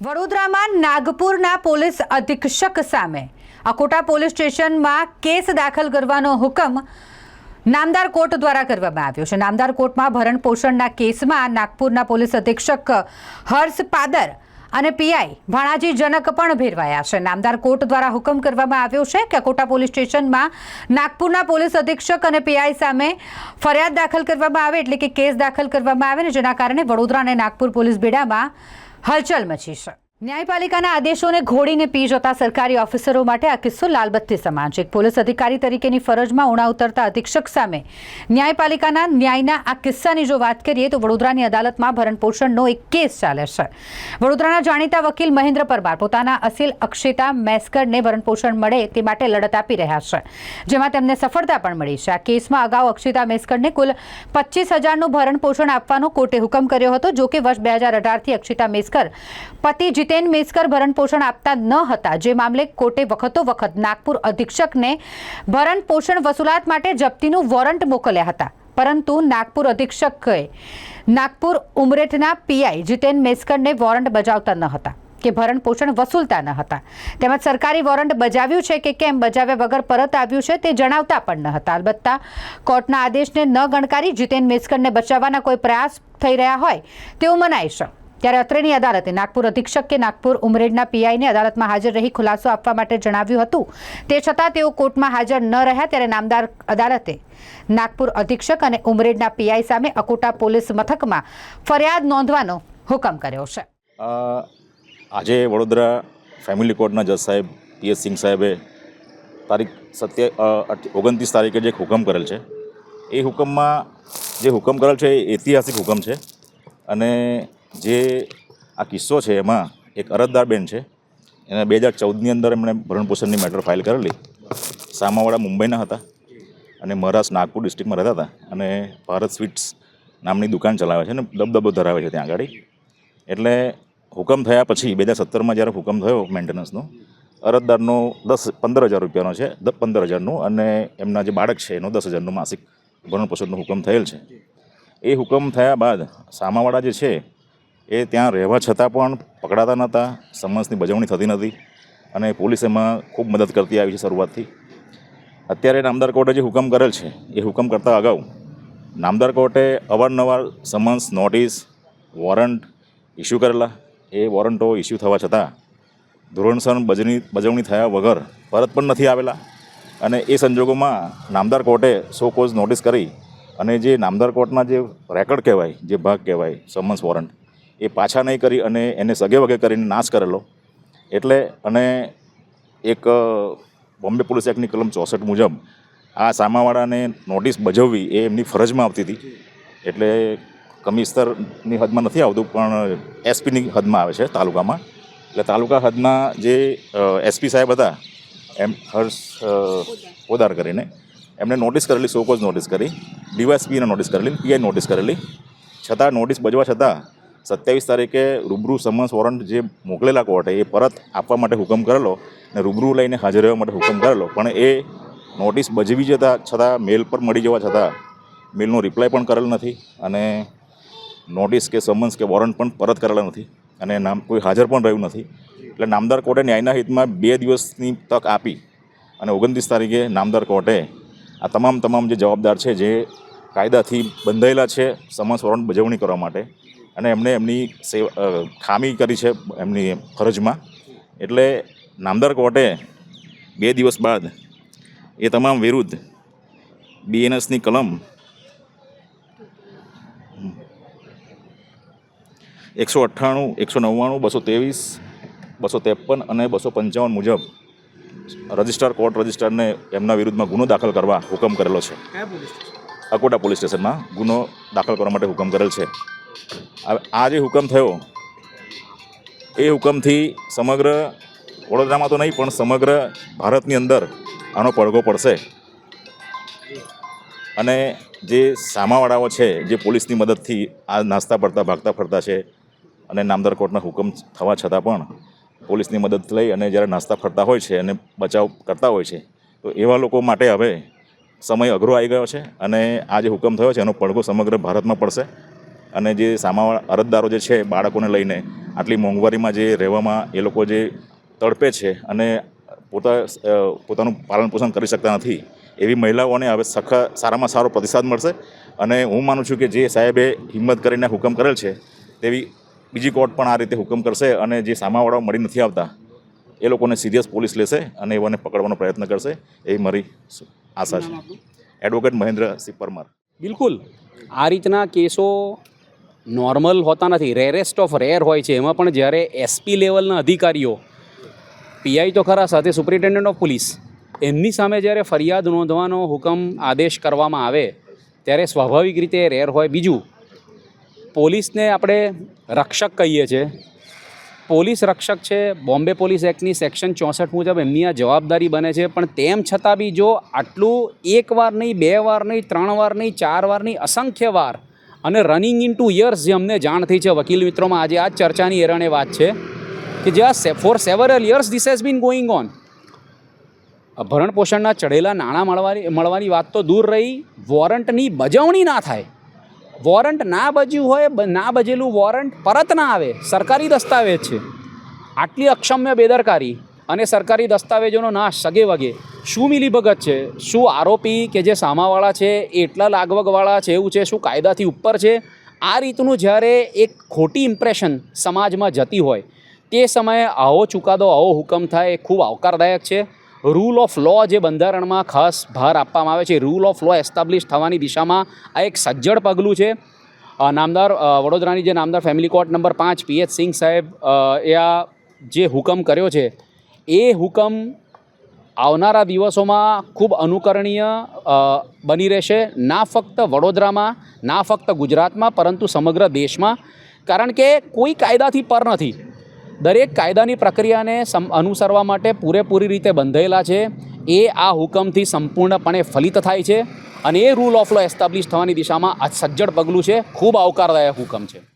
વડોદરામાં નાગપુરના પોલીસ અધિક્ષક સામે અકોટા પોલીસ સ્ટેશનમાં કેસ દાખલ કરવાનો હુકમ નામદાર કોર્ટ દ્વારા કરવામાં આવ્યો છે. નામદાર કોર્ટમાં ભરણ પોષણના કેસમાં નાગપુરના પોલીસ અધિક્ષક હર્ષ પાદર અને પીઆઈ ભાણાજી જનક પણ ભેરવાયા છે. નામદાર કોર્ટ દ્વારા હુકમ કરવામાં આવ્યો છે કે અકોટા પોલીસ સ્ટેશનમાં નાગપુરના પોલીસ અધિક્ષક અને પીઆઈ સામે ફરિયાદ દાખલ કરવામાં આવે, એટલે કે કેસ દાખલ કરવામાં આવે ને જેના કારણે વડોદરા અને નાગપુર પોલીસ બેડામાં હલચલ મચી છે ન્યાયપાલિકાના આદેશોને ઘોડીને પી જતા સરકારી ઓફિસરો માટે આ કિસ્સો લાલબત્તી સમાન છે. પોલીસ અધિકારી તરીકેની ફરજમાં ઉણા ઉતરતા અધિક્ષક સામે ન્યાયપાલિકાના ન્યાયના આ કિસ્સાની જો વાત કરીએ તો વડોદરાની અદાલતમાં ભરણપોષણનો એક કેસ ચાલે છે. વડોદરાના જાણીતા વકીલ મહેન્દ્ર પરમાર પોતાના અસીલ અક્ષિતા મેસ્કરને ભરણપોષણ મળે તે માટે લડત આપી રહ્યા છે, જેમાં તેમને સફળતા પણ મળી છે. આ કેસમાં અગાઉ અક્ષિતા મેસ્કરને કુલ પચીસ હજારનું ભરણપોષણ આપવાનો કોર્ટે હુકમ કર્યો હતો, જો કે વર્ષ બે હજાર અઢારથી અક્ષિતા મેસ્કર પતિ જીતેન મેસ્કર ભરણપોષણ આપતા ન હતા. જે મામલે કોર્ટે વખતો વખત નાગપુર અધિક્ષકને ભરણપોષણ વસૂલાત માટે જપ્તીનું વોરંટ મોકલ્યા હતા. પરંતુ નાગપુર અધિક્ષકે નાગપુર ઉમરેઠના પીઆઈ જીતેન મેસકરને વોરંટ બજાવતા ન હતા કે ભરણ પોષણ વસૂલતા ન હતા. તેમજ સરકારી વોરંટ બજાવ્યું છે કે કેમ બજાવ્યા વગર પરત આવ્યું છે તે જણાવતા પણ ન હતા. અલબત્તા કોર્ટના આદેશને ન ગણકારી જીતેન મેસ્કરને બચાવવાના કોઈ પ્રયાસ થઈ રહ્યા હોય તેવું મનાય છે. ત્યારે અત્રેની અદાલતે નાગપુર અધિક્ષક કે નાગપુર ઉમરેડના પીઆઈને અદાલતમાં હાજર રહી ખુલાસો આપવા માટે જણાવ્યું હતું. તે છતાં તેઓ કોર્ટમાં હાજર ન રહ્યા ત્યારે નામદાર અદાલતે નાગપુર અધિક્ષક અને ઉમરેડના પીઆઈ સામે અકોટા પોલીસ મથકમાં ફરિયાદ નોંધવાનો હુકમ કર્યો છે. આજે વડોદરા ફેમિલી કોર્ટના જજ સાહેબ પીએસ સિંહ સાહેબે તારીખ સત્ય ઓગણત્રીસ તારીખે જે હુકમ કરેલ છે, એ હુકમમાં જે હુકમ કરેલ છે એ ઐતિહાસિક હુકમ છે. અને જે આ કિસ્સો છે એમાં એક અરજદાર બેન છે. એને બે હજાર ચૌદની અંદર એમણે ભરણપોષણની મેટર ફાઇલ કરેલી. સામાવાળા મુંબઈના હતા અને મહારાષ્ટ્ર નાગપુર ડિસ્ટ્રિક્ટમાં રહેતા હતા અને ભારત સ્વીટ્સ નામની દુકાન ચલાવે છે અને દબદબો ધરાવે છે ત્યાં આગળ એટલે હુકમ થયા પછી બે હજાર સત્તરમાં જ્યારે હુકમ થયો મેન્ટેનન્સનો, અરજદારનો દસ પંદર હજાર રૂપિયાનો છે પંદર હજારનું અને એમના જે બાળક છે એનો દસ હજારનું માસિક ભરણપોષણનો હુકમ થયેલ છે. એ હુકમ થયા બાદ સામાવાળા જે છે એ ત્યાં રહેવા છતાં પણ પકડાતા નહોતા, સમન્સની બજવણી થતી નથી અને પોલીસ એમાં ખૂબ મદદ કરતી આવી છે શરૂઆતથી. અત્યારે નામદાર કોર્ટે જે હુકમ કરેલ છે, એ હુકમ કરતાં અગાઉ નામદાર કોર્ટે અવારનવાર સમન્સ નોટિસ, વોરંટ ઇસ્યુ કરેલા. એ વોરંટો ઇસ્યુ થવા છતાં ધોરણસર બજની બજવણી થયા વગર પરત પણ નથી આવેલા અને એ સંજોગોમાં નામદાર કોર્ટે સો કોઝ નોટિસ કરી અને જે નામદાર કોર્ટના જે રેકર્ડ કહેવાય, જે ભાગ કહેવાય સમન્સ વોરંટ એ પાછા નહીં કરી અને એને સગે વગે કરીને નાશ કરેલો. એટલે અને એક બોમ્બે પોલીસ એક્ટની કલમ ચોસઠ મુજબ આ સામાવાળાને નોટિસ બજવવી એ એમની ફરજમાં આવતી હતી. એટલે કમિશનરની હદમાં નથી આવતું, પણ એસપીની હદમાં આવે છે તાલુકામાં. એટલે તાલુકા હદના જે એસપી સાહેબ હતા, એમ હર્ષ પોદાર કરીને એમણે નોટિસ કરેલી સોકોઝ નોટિસ કરી, ડીવાયસપીને નોટિસ કરેલી, પીઆઈ નોટિસ કરેલી. છતાં નોટિસ બજવા છતાં સત્યાવીસ તારીખે રૂબરૂ સમન્સ વોરંટ જે મોકલેલા કોર્ટે એ પરત આપવા માટે હુકમ કરેલો ને રૂબરૂ લઈને હાજર રહેવા માટે હુકમ કરેલો. પણ એ નોટિસ બજવી જતા છતાં મેલ પર મળી જવા છતાં મેલનો રિપ્લાય પણ કરેલ નથી અને નોટિસ કે સમન્સ કે વોરંટ પણ પરત કરેલા નથી અને નામ કોઈ હાજર પણ રહ્યું નથી. એટલે નામદાર કોર્ટે ન્યાયના હિતમાં બે દિવસની તક આપી અને ઓગણત્રીસ તારીખે નામદાર કોર્ટે આ તમામ તમામ જે જવાબદાર છે, જે કાયદાથી બંધાયેલા છે, સમન્સ વોરંટ બજવણી કરવા માટે અને એમણે એમની સેવા ખામી કરી છે એમની ફરજમાં. એટલે નામદાર કોર્ટે બે દિવસ બાદ એ તમામ વિરુદ્ધ બીએનએસની કલમ એકસો અઠ્ઠાણું એકસો નવ્વાણું બસો ત્રેવીસ બસો ત્રેપન અને બસો પંચાવન મુજબ રજિસ્ટ્રાર કોર્ટ રજિસ્ટ્રારને એમના વિરુદ્ધમાં ગુનો દાખલ કરવા હુકમ કરેલો છે. અકોટા પોલીસ સ્ટેશનમાં ગુનો દાખલ કરવા માટે હુકમ કરેલ છે. આ જે હુકમ થયો, એ હુકમથી સમગ્ર વડોદરામાં તો નહીં, પણ સમગ્ર ભારતની અંદર આનો પડઘો પડશે. અને જે સામાવાળાઓ છે, જે પોલીસની મદદથી આ નાસ્તા પડતા, ભાગતા ફરતા છે, અને નામદાર કોર્ટના હુકમ થવા છતાં પણ પોલીસની મદદ લઈ અને જ્યારે નાસ્તા ફરતા હોય છે અને બચાવ કરતા હોય છે, તો એવા લોકો માટે હવે સમય અઘરો આવી ગયો છે અને આ જે હુકમ થયો છે, એનો પડઘો સમગ્ર ભારતમાં પડશે. અને જે સામાવાળા અરજદારો જે છે બાળકોને લઈને આટલી મોંઘવારીમાં જે રહેવામાં એ લોકો જે તડપે છે અને પોતા પોતાનું પાલન પોષણ કરી શકતા નથી એવી મહિલાઓને હવે સખા સારામાં સારો પ્રતિસાદ મળશે. અને હું માનું છું કે જે સાહેબે હિંમત કરીને હુકમ કરેલ છે તેવી બીજી કોર્ટ પણ આ રીતે હુકમ કરશે અને જે સામાવાળાઓ મળી નથી આવતા એ લોકોને સિરિયસ પોલીસ લેશે અને એઓને પકડવાનો પ્રયત્ન કરશે એવી મારી આશા છે. એડવોકેટ મહેન્દ્ર સિંહ પરમાર. બિલકુલ. આ રીતના કેસો નોર્મલ હોતા નથી. રેરેસ્ટ ઓફ રેર હોય છે. એમાં પણ જ્યારે એસપી લેવલના અધિકારીઓ પીઆઈ તો ખરા સાથે સુપ્રિન્ટેન્ડન્ટ ઓફ પોલીસ એમની સામે જ્યારે ફરિયાદ નોંધવાનો હુકમ આદેશ કરવામાં આવે, ત્યારે સ્વાભાવિક રીતે રેર હોય. બીજું, પોલીસને આપણે રક્ષક કહીએ છીએ પોલીસ રક્ષક છે. બોમ્બે પોલીસ એક્ટની સેક્શન ચોસઠ મુજબ એમની આ જવાબદારી બને છે. પણ તેમ છતાં બી જો આટલું એક વાર નહીં, બે વાર નહીં, ત્રણ વાર નહીં, ચાર વાર નહીં, અસંખ્ય વાર અને રનિંગ ઇન ટુ યર્સ જે અમને જાણ થઈ છે વકીલ મિત્રોમાં, આજે આ ચર્ચાની એરણે વાત છે કે જે આ for several years this has been going on ભરણ પોષણના ચઢેલા નાણાં મળવાની મળવાની વાત તો દૂર રહી વોરંટની બજવણી ના થાય. વોરંટ ના બજ્યું હોય ના બજેલું વોરંટ પરત ના આવે, સરકારી દસ્તાવેજ છે. આટલી અક્ષમ્ય બેદરકારી અને સરકારી દસ્તાવેજોનો નાશ સગે વગે. શું મિલીભગત છે? શું આરોપી કે જે સામાવાળા છે એટલા લાગવગવાળા છે એવું છે? શું કાયદાથી ઉપર છે? આ રીતનું જ્યારે એક ખોટી ઇમ્પ્રેશન સમાજમાં જતી હોય, તે સમયે આવો ચુકાદો, આવો હુકમ થાય એ ખૂબ આવકારદાયક છે. રૂલ ઓફ લો જે બંધારણમાં ખાસ ભાર આપવામાં આવે છે રૂલ ઓફ લો એસ્ટાબ્લિશ થવાની દિશામાં આ એક સજ્જડ પગલું છે. નામદાર વડોદરાની જે નામદાર ફેમિલી કોર્ટ નંબર પાંચ પીએચ સિંહ સાહેબ એ આ જે હુકમ કર્યો છે, એ હુકમ આવનારા દિવસોમાં ખૂબ અનુકરણીય બની રહેશે. ના ફક્ત વડોદરામાં, ના ફક્ત ગુજરાતમાં, પરંતુ સમગ્ર દેશમાં. કારણ કે કોઈ કાયદાથી પર નથી. દરેક કાયદાની પ્રક્રિયાને સમ, અનુસરવા માટે પૂરેપૂરી રીતે બંધાયેલા છે. એ આ હુકમથી સંપૂર્ણપણે ફલિત થાય છે. અને એ રૂલ ઓફ લો એસ્ટાબ્લિશ થવાની દિશામાં આ સજ્જડ પગલું છે. ખૂબ આવકારદાયક હુકમ છે.